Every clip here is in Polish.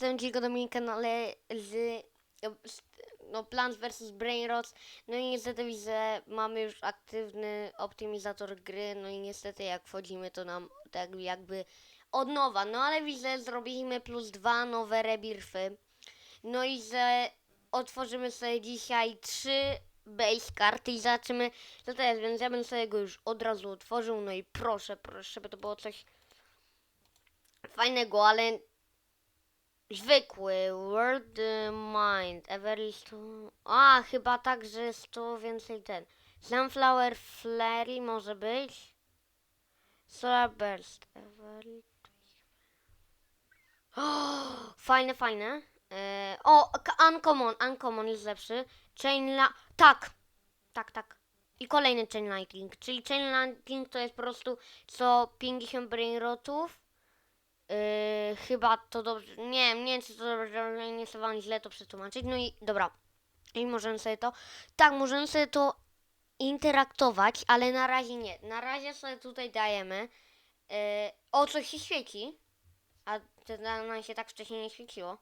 jestem Dzigo Dominika, no ale z, z no, Plants vs. Brainrots, no i niestety widzę, mamy już aktywny optymizator gry, no i niestety jak wchodzimy to nam tak jakby od nowa, no ale widzę, zrobiliśmy plus dwa nowe rebirfy, no i że otworzymy sobie dzisiaj trzy base karty i zobaczymy co to jest, więc ja bym sobie go już od razu otworzył, no i proszę, proszę, żeby to było coś fajnego, ale zwykły World Mind, Everest. A, chyba tak, że jest to więcej ten. Sunflower Flurry może być. Solar Burst. Everest. Fajne, fajne. E, o, Uncommon, Uncommon jest lepszy. Chain la... Tak, tak, tak. I kolejny Chain Lightning, czyli Chain Lightning to jest po prostu co 50 brainrotów. Yy, chyba to dobrze. Nie nie wiem, czy to dobrze, nie wam źle to przetłumaczyć. No i dobra. I możemy sobie to. Tak, możemy sobie to interaktować, ale na razie nie. Na razie sobie tutaj dajemy. Yy, o, coś się świeci. A to na- nam się tak wcześniej nie świeciło.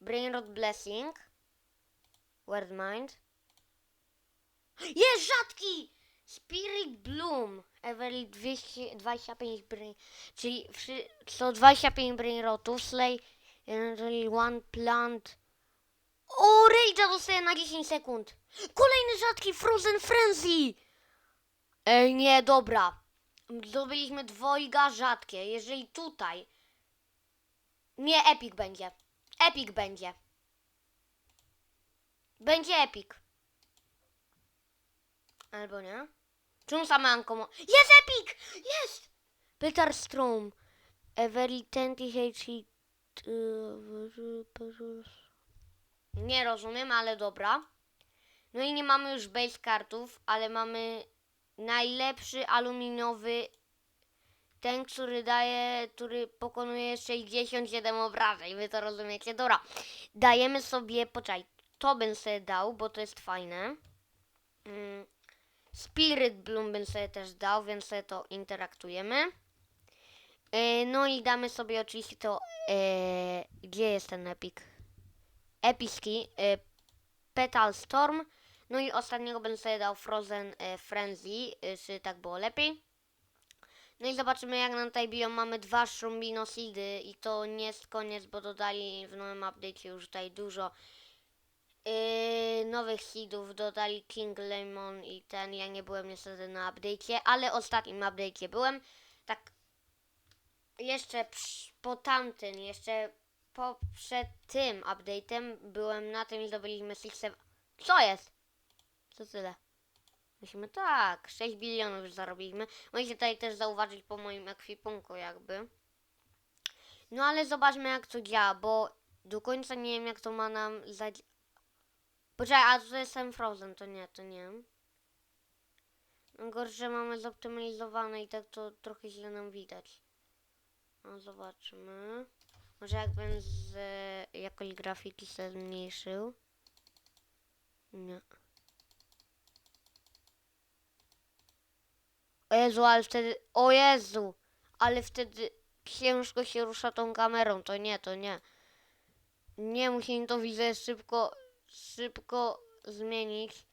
Brainrot Blessing. Word Mind. Jest rzadki! Spirit Bloom. Everly 225 brain, czyli wszy, co 25 brainrotów. Slay jeżeli one plant. O, Rage'a dostaję na 10 sekund. Kolejny rzadki Frozen Frenzy. Ej, nie, dobra. Zdobyliśmy dwojga rzadkie. Jeżeli tutaj... Nie, Epic będzie. Epic będzie. Będzie Epic. Albo nie? Czemu Ankomo? Jest Epic! Jest! Peter Strom. Every 10 HE. Nie rozumiem, ale dobra. No i nie mamy już base kartów, ale mamy najlepszy aluminiowy ten, który daje, który pokonuje 67 obrażeń, wy to rozumiecie? Dobra, dajemy sobie, poczekaj, to bym sobie dał, bo to jest fajne. Mm. Spirit Bloom bym sobie też dał, więc sobie to interaktujemy. E, no i damy sobie oczywiście to, e, gdzie jest ten epic? Epicki, e, Petal Storm. No i ostatniego bym sobie dał Frozen e, Frenzy, e, czy tak było lepiej. No i zobaczymy jak nam tutaj biją. Mamy dwa Shrumbino Seedy i to nie jest koniec, bo dodali w nowym update'cie już tutaj dużo yy, nowych seedów. Dodali King Lemon i ten. Ja nie byłem niestety na update'cie, ale ostatnim update'cie byłem. Tak jeszcze po tamtym, jeszcze po, przed tym update'em byłem na tym i zdobyliśmy Sixem. Co jest? Co tyle? Musimy tak, 6 bilionów już zarobiliśmy. Możecie tutaj też zauważyć po moim ekwipunku jakby. No ale zobaczmy jak to działa, bo do końca nie wiem jak to ma nam zadzi... Poczekaj, a to jest Frozen, to nie, to nie. Gorsze mamy zoptymalizowane i tak to trochę źle nam widać. No zobaczmy. Może jakbym z jakoś grafiki sobie zmniejszył. Nie. O Jezu, ale wtedy. O Jezu! Ale wtedy ciężko się rusza tą kamerą. To nie, to nie. Nie, musimy to widzę szybko, szybko zmienić.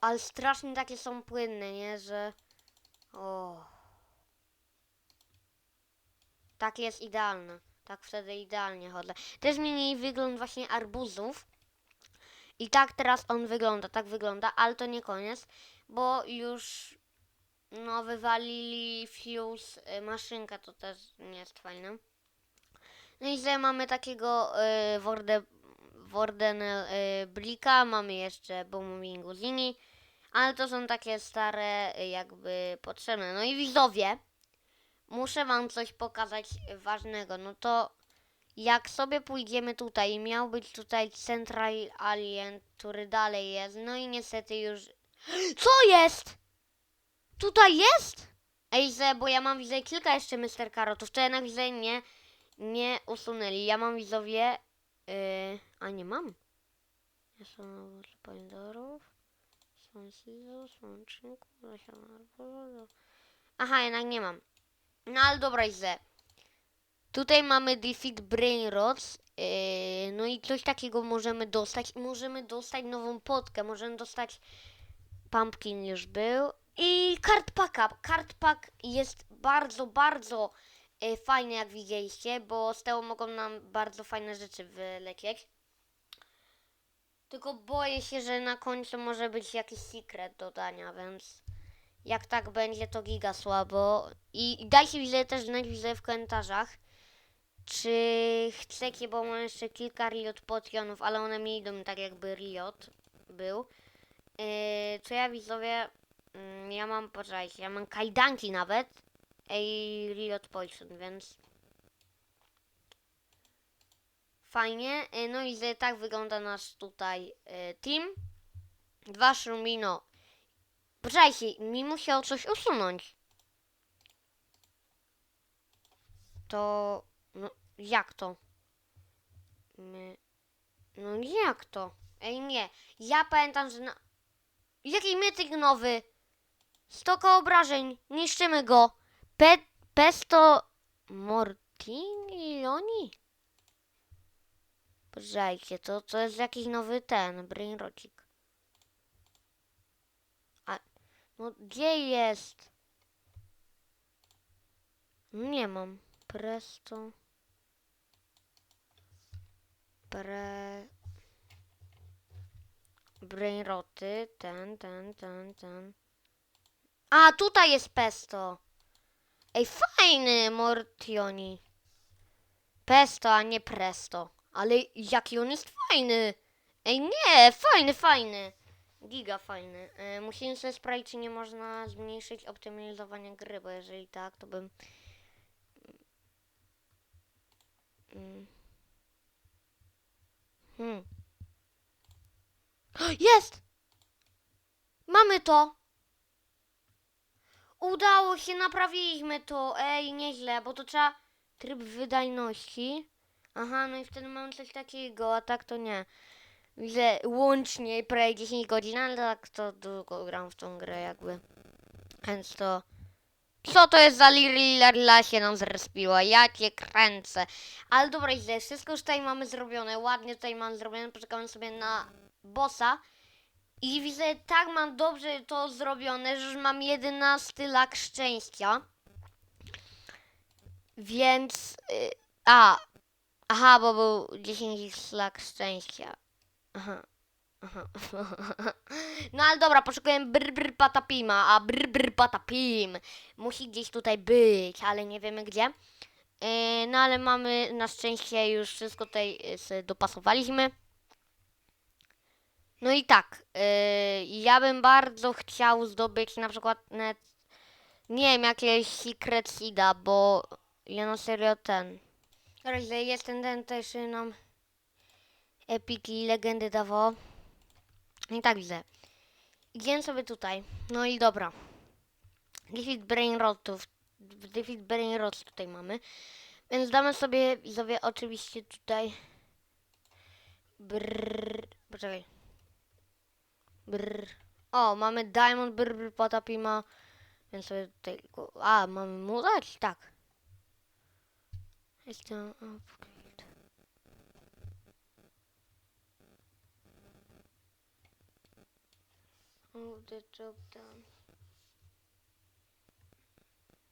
Ale strasznie takie są płynne, nie? Że. O. Tak jest idealne. Tak wtedy idealnie chodzę. Też zmienili wygląd właśnie arbuzów. I tak teraz on wygląda, tak wygląda, ale to nie koniec, bo już no wywalili fuse y, maszynkę, to też nie jest fajne. No i tutaj mamy takiego y, Worde, Warden y, Blika, mamy jeszcze Booming Zini, ale to są takie stare y, jakby potrzebne. No i widzowie, muszę wam coś pokazać ważnego, no to jak sobie pójdziemy tutaj, miał być tutaj Central Alien, który dalej jest, no i niestety już... Co jest? Tutaj jest? Ej, bo ja mam widzę kilka jeszcze Mr. Karotów, to jednak widzę nie, nie usunęli. Ja mam widzowie... Yy, a nie mam. Są owoce pomidorów. Są łączników, nasiona arbuza. Aha, jednak nie mam. No ale dobra, Ize. Tutaj mamy Defeat Brain Rots. Yy, no i coś takiego możemy dostać. I możemy dostać nową potkę. Możemy dostać Pumpkin już był. I Card Pack Up. Card Pack jest bardzo, bardzo yy, fajny, jak widzieliście, bo z tego mogą nam bardzo fajne rzeczy wylecieć. Tylko boję się, że na końcu może być jakiś secret dodania, więc jak tak będzie, to giga słabo. I, dajcie widzę też znać w komentarzach, czy chcecie, bo mam jeszcze kilka Riot potionów, ale one mi idą tak jakby Riot był. Yy, co ja widzowie, mm, ja mam, poczekajcie, ja mam kajdanki nawet, ej Riot Poison, więc fajnie. Yy, no i tak wygląda nasz tutaj yy, team. Dwa Szumino. Poczekajcie, mi musiał coś usunąć. To... No, jak to? No jak to? Ej, nie. Ja pamiętam, że na... Jaki mytyk nowy? Stoka obrażeń. Niszczymy go. Pe... Pesto... Mortilioni? Poczekajcie, to, to jest jakiś nowy ten, brainrocik. A... No gdzie jest? Nie mam. Presto. Pre... Brainroty. Ten, ten, ten, ten. A, tutaj jest pesto. Ej, fajny Mortioni. Pesto, a nie presto. Ale jaki on jest fajny. Ej, nie, fajny, fajny. Giga fajny. E, musimy sobie sprawdzić, czy nie można zmniejszyć optymalizowania gry, bo jeżeli tak, to bym... Mm. Hmm. Jest! Mamy to! Udało się, naprawiliśmy to. Ej, nieźle, bo to trzeba tryb wydajności. Aha, no i wtedy mamy coś takiego, a tak to nie. Widzę łącznie prawie 10 godzin, ale tak to długo gram w tą grę jakby. Więc to... Co to jest za Lirilla się nam zrespiła? Ja cię kręcę. Ale dobra, źle. Wszystko już tutaj mamy zrobione. Ładnie tutaj mam zrobione. Poczekamy sobie na bossa. I widzę, tak mam dobrze to zrobione, że już mam 11 lak szczęścia. Więc... Y, a. Aha, bo był 10 lak szczęścia. Aha. No ale dobra, poszukujemy brr brr patapima, a brr brr patapim musi gdzieś tutaj być, ale nie wiemy gdzie. Yy, no ale mamy na szczęście już wszystko tutaj yy, sobie dopasowaliśmy. No i tak, yy, ja bym bardzo chciał zdobyć na przykład net, nie wiem, jakieś secret seeda, bo ja na serio ten. Teraz jest ten, ten też nam epiki legendy dawał. I tak widzę. Idziemy sobie tutaj. No i dobra. Defeat Brain Rotów. Defeat Brain Rots tutaj mamy. Więc damy sobie widzowie oczywiście tutaj. Brrr. Poczekaj. Brrr. O, mamy Diamond Brrr brr, Potapima. Więc sobie tutaj. A, mamy mu? Tak. Jest to upgrade. Oh, the job done.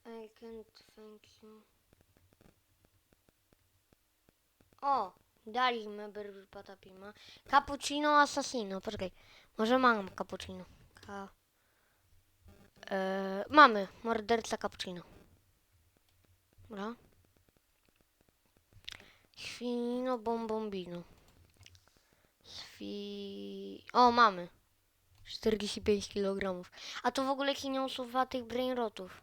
I can't thank you. O, daliśmy Brr Patapima. Cappuccino Assassino, poczekaj. Może mam cappuccino. Ka... E, mamy, morderca cappuccino. Dobra. Świno bombombino. Swi... O, mamy. 45 kg. A to w ogóle ci nie usuwa tych brainrotów.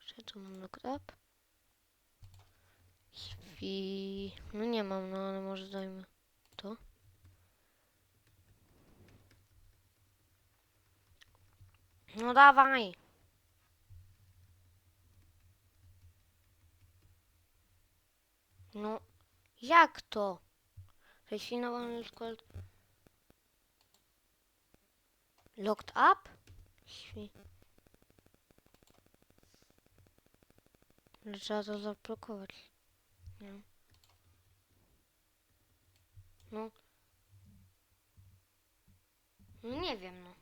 Jeszcze co mam looked up? Swi... No nie mam, no ale może dajmy to. No dawaj. No, jak to? Refinowany skład. Locked up? Świ- trzeba to zablokować. Nie. No. No nie wiem, no.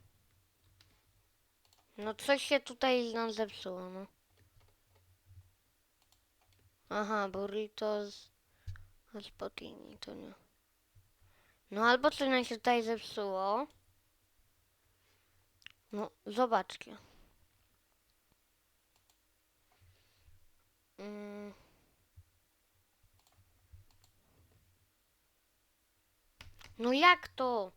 No coś się tutaj nam zepsuło, no. Aha, burritos z spotini, to nie. No albo coś nam się tutaj zepsuło. No, zobaczcie. Mm. No jak to?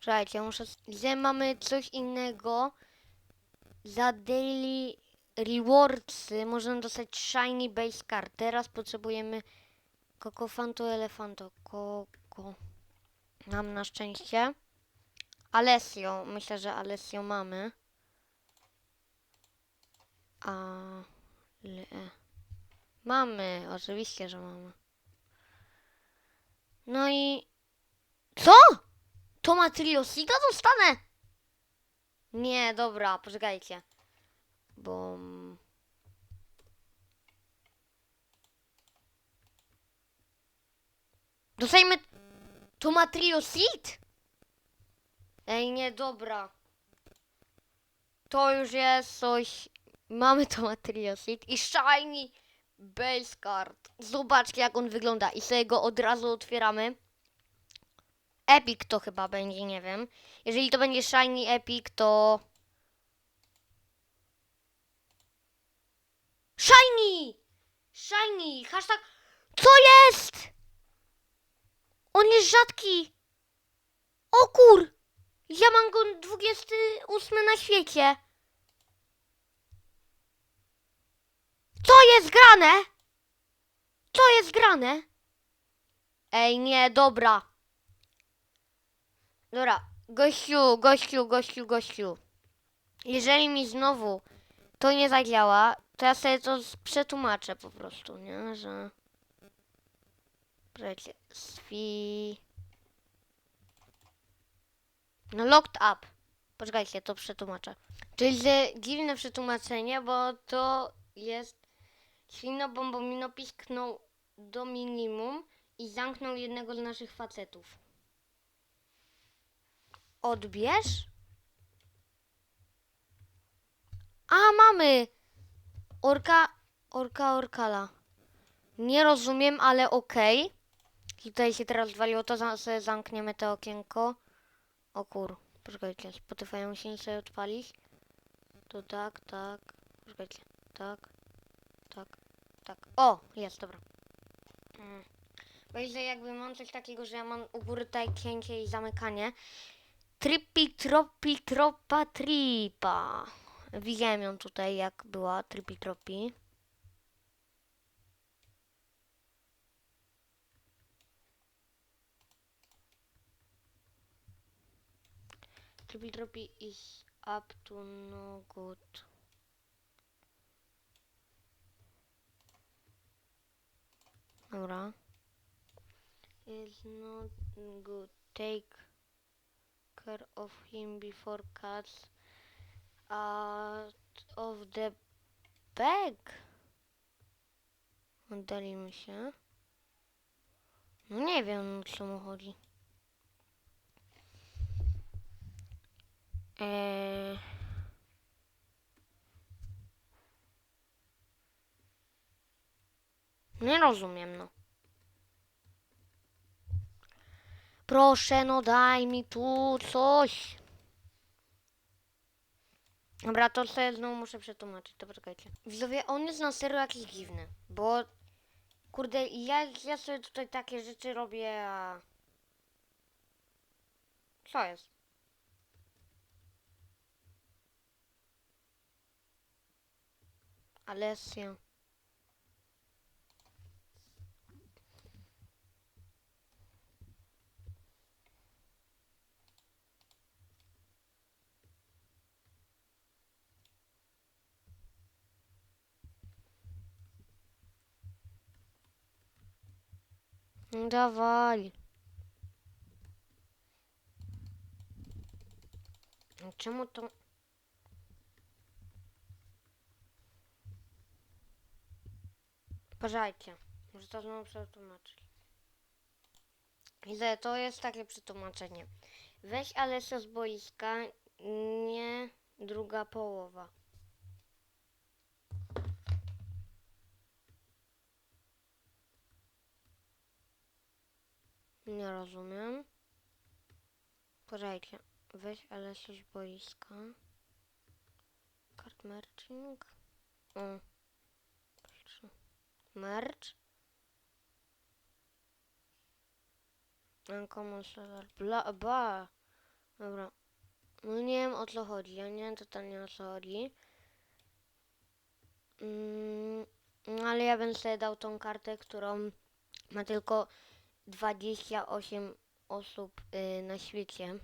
Czekajcie, muszę... Gdzie mamy coś innego? Za daily rewardsy możemy dostać shiny base card. Teraz potrzebujemy kokofanto elefanto. Koko. Mam na szczęście. Alessio. Myślę, że Alessio mamy. Ale... Mamy. Oczywiście, że mamy. No i... Co? To ma Triosika dostanę? Nie, dobra, poczekajcie. Bo... Dostajemy... To ma Triosit? Ej, nie, dobra. To już jest coś... Mamy to ma Triosit i Shiny Base Card. Zobaczcie, jak on wygląda. I sobie go od razu otwieramy. Epic to chyba będzie, nie wiem. Jeżeli to będzie Shiny Epic, to... Shiny! Shiny! Hashtag... Co jest? On jest rzadki! O kur! Ja mam go 28 na świecie! Co jest grane? Co jest grane? Ej, nie, dobra. Dobra, gościu, gościu, gościu, gościu. Jeżeli mi znowu to nie zadziała, to ja sobie to przetłumaczę po prostu, nie? Że... Czekajcie, swi... No locked up. Poczekajcie, to przetłumaczę. Czyli że dziwne przetłumaczenie, bo to jest Świno Bombomino pisknął do minimum i zamknął jednego z naszych facetów. Odbierz? A, mamy! Orka, orka, orkala. Nie rozumiem, ale okej. Tutaj się teraz waliło, to za, sobie zamkniemy to okienko. O kur, poczekajcie, Spotify musi sobie odpalić. To tak, tak, poczekajcie, tak, tak. O, jest, dobra. Mm. Bo jakby mam coś takiego, że ja mam u góry tutaj i zamykanie. Tripi, tropi, tropa, tripa. Widziałem ją tutaj, jak była tripi, tropi. Trippy Droppy is up to no good. Dobra. Is not good. Take care of him before cats out of the bag. Oddali mi się. No nie wiem, co mu chodzi. Eee... Nie rozumiem, no. Proszę, no daj mi tu coś. Dobra, to sobie znowu muszę przetłumaczyć, to poczekajcie. Widzowie, on jest na serio jakiś dziwny, bo... Kurde, ja, ja sobie tutaj takie rzeczy robię, a... Co jest? Alessio. Dawaj. Czemu to... Poczekajcie. Może to znowu przetłumaczyć. Ile to jest takie przetłumaczenie. Weź Alesio z boiska, nie druga połowa. Nie rozumiem. Poczekajcie. Weź z boiska. Card merging. O. Merge. Uncommon seller. Bla, ba. Dobra. No nie wiem o co chodzi. Ja nie wiem totalnie o co chodzi. Mm, no ale ja bym sobie dał tą kartę, którą ma tylko 28 osób y, na świecie.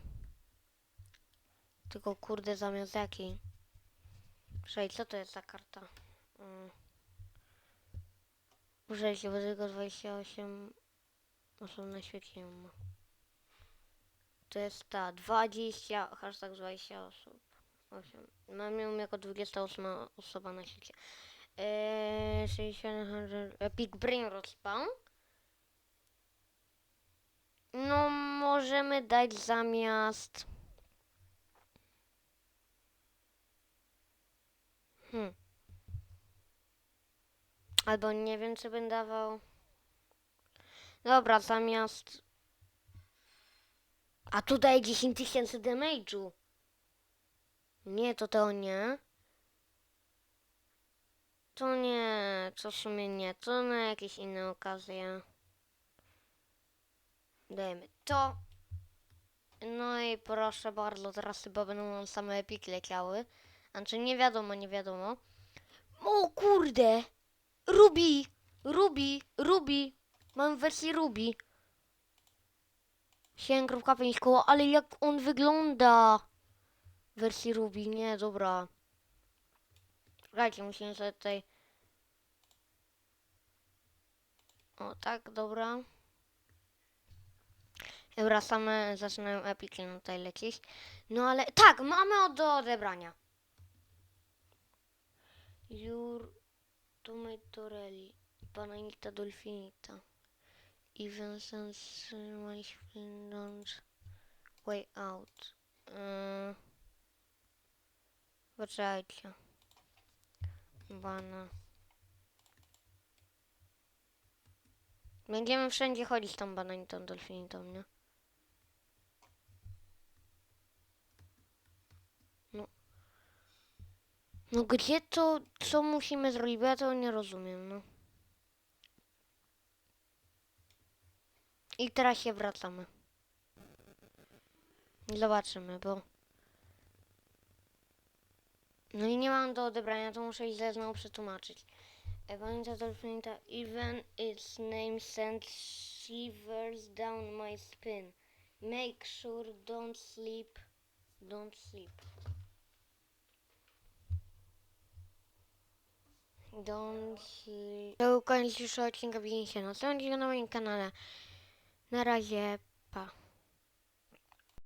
Tylko kurde zamiast jakiej? Przej, co to jest za karta? Mm. Muszę się, bo tylko 28 osób na świecie ją ma. To jest ta, 20, hashtag 20 osób. 8. Mam ją jako 28 osoba na świecie. Eee, 6700 Epic Brain Respawn. No, możemy dać zamiast... Hmm. Albo nie wiem, co bym dawał. Dobra, zamiast... A tu daje 10 tysięcy damage'u. Nie, to to nie. To nie, to w sumie nie. To na jakieś inne okazje. Dajemy to. No i proszę bardzo, teraz chyba będą nam same epiki leciały. Znaczy nie wiadomo, nie wiadomo. O kurde! Ruby! Ruby! Ruby! Mam wersję Ruby. 7.5 koło, ale jak on wygląda! W wersji Ruby, nie, dobra. Czekajcie, musimy sobie tutaj... O, tak, dobra. Dobra, same zaczynają epiki no tutaj lecieć. No ale tak, mamy od do odebrania. Jur Tomatorelli, Bananita Dolfinita. Even Sense Finland Way Out. Yy. Poczekajcie. Bana. Będziemy wszędzie chodzić tą bananitą dolfinitą, nie? No. No gdzie to, co musimy zrobić? Bo ja tego nie rozumiem, no. I teraz się wracamy. Zobaczymy, bo... No i nie mam do odebrania, to muszę źle znowu przetłumaczyć. Evanita Dolphinita, even its name sends shivers down my spine. Make sure don't sleep, don't sleep. To koniec dzisiejszego odcinka, widzimy na następnym na moim kanale. Na razie, pa.